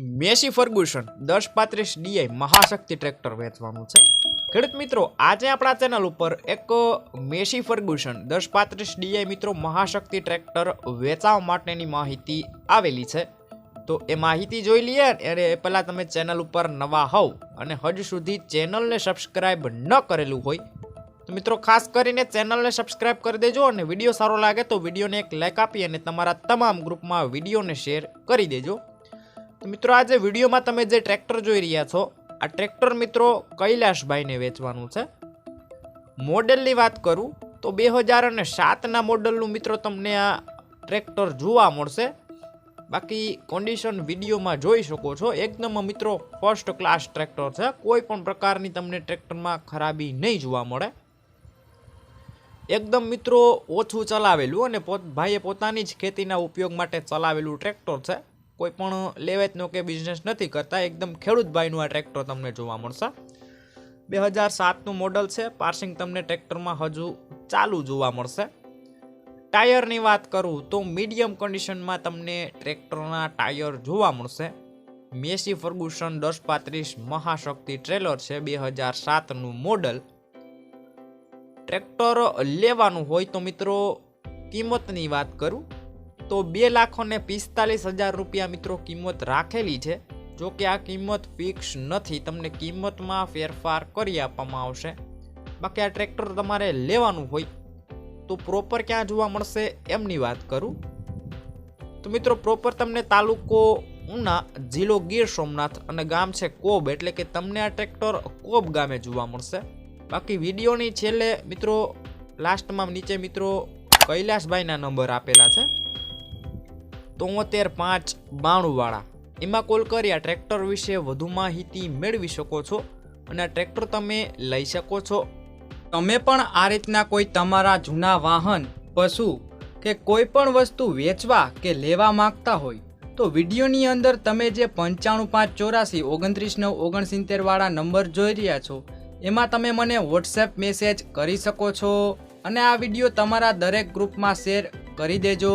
Massey Fergusson દસ પાંત્રીસ D I Mahashakti tractor વેચવાનું છે. ખેડૂત મિત્રો, આજે આપણા ચેનલ ઉપર એક મેસી ફર્ગ્યુસન દસ પાંત્રીસ ડીઆઈ મિત્રો મહાશક્તિ ટ્રેક્ટર વેચાવા માટેની માહિતી આવેલી છે. તો એ માહિતી જોઈ લઈએ અને એ પહેલાં તમે ચેનલ ઉપર નવા હોવ અને હજુ સુધી ચેનલને સબસ્ક્રાઇબ ન કરેલું હોય, તો મિત્રો ખાસ કરીને ચેનલને સબસ્ક્રાઇબ કરી દેજો અને વીડિયો સારો લાગે તો વિડીયોને એક લાઇક આપી અને તમારા તમામ ગ્રુપમાં વિડીયોને શેર કરી દેજો. મિત્રો, આજે વિડીયોમાં તમે જે ટ્રેક્ટર જોઈ રહ્યા છો, આ ટ્રેક્ટર મિત્રો કૈલાશભાઈને વેચવાનું છે. મોડેલની વાત કરું તો બે હજાર અને સાતના મોડલનું મિત્રો તમને આ ટ્રેક્ટર જોવા મળશે. બાકી કન્ડિશન વિડીયોમાં જોઈ શકો છો. એકદમ મિત્રો ફર્સ્ટ ક્લાસ ટ્રેક્ટર છે. કોઈ પણ પ્રકારની તમને ટ્રેક્ટરમાં ખરાબી નહીં જોવા મળે. એકદમ મિત્રો ઓછું ચલાવેલું અને પોત ભાઈએ પોતાની જ ખેતીના ઉપયોગ માટે ચલાવેલું ટ્રેક્ટર છે. કોઈ પણ લેવેચનો કે બિઝનેસ નથી કરતા, એકદમ ખેડૂત ભાઈનું આ ટ્રેક્ટર તમને જોવા મળશે. બે હજાર સાતનું મોડલ છે પાર્સિંગ તમને ટ્રેક્ટરમાં હજુ ચાલુ જોવા મળશે. ટાયરની વાત કરું તો મીડિયમ કન્ડિશનમાં તમને ટ્રેક્ટરના ટાયર જોવા મળશે. મેસી ફર્ગુસન દસ પાંત્રીસ મહાશક્તિ ટ્રેલર છે, બે હજાર સાતનું મોડલ ટ્રેક્ટર લેવાનું હોય તો મિત્રો કિંમતની વાત કરું. તો બે લાખો ને પિસ્તાલીસ હજાર રૂપિયા મિત્રો કિંમત રાખેલી છે. જો કે આ કિંમત ફિક્સ નથી, તમને કિંમતમાં ફેરફાર કરી આપવામાં આવશે. બાકી આ ટ્રેક્ટર તમારે લેવાનું હોય તો પ્રોપર ક્યાં જોવા મળશે એમની વાત કરું. તો મિત્રો પ્રોપર તમને તાલુકો ઉના જિલ્લો ગીર સોમનાથ અને ગામ છે કોબ, એટલે કે તમને આ ટ્રેક્ટર કોબ ગામે જોવા મળશે. બાકી વિડીયોની છેલ્લે મિત્રો લાસ્ટમાં નીચે મિત્રો કૈલાસભાઈના નંબર આપેલા છે. તોતેર પાંચ બાણુંવાળા. એમાં કોલ કરી આ ટ્રેક્ટર વિશે વધુ માહિતી મેળવી શકો છો અને આ ટ્રેક્ટર તમે લઈ શકો છો. તમે પણ આ રીતના કોઈ તમારા જૂના વાહન, પશુ કે કોઈ પણ વસ્તુ વેચવા કે લેવા માંગતા હોય, તો વિડીયોની અંદર તમે જે પંચાણું પાંચ ચોરાસી ઓગણત્રીસ નવ ઓગણસિત્તેરવાળા નંબર જોઈ રહ્યા છો, એમાં તમે મને વોટ્સએપ મેસેજ કરી શકો છો અને આ વીડિયો તમારા દરેક ગ્રુપમાં શેર કરી દેજો.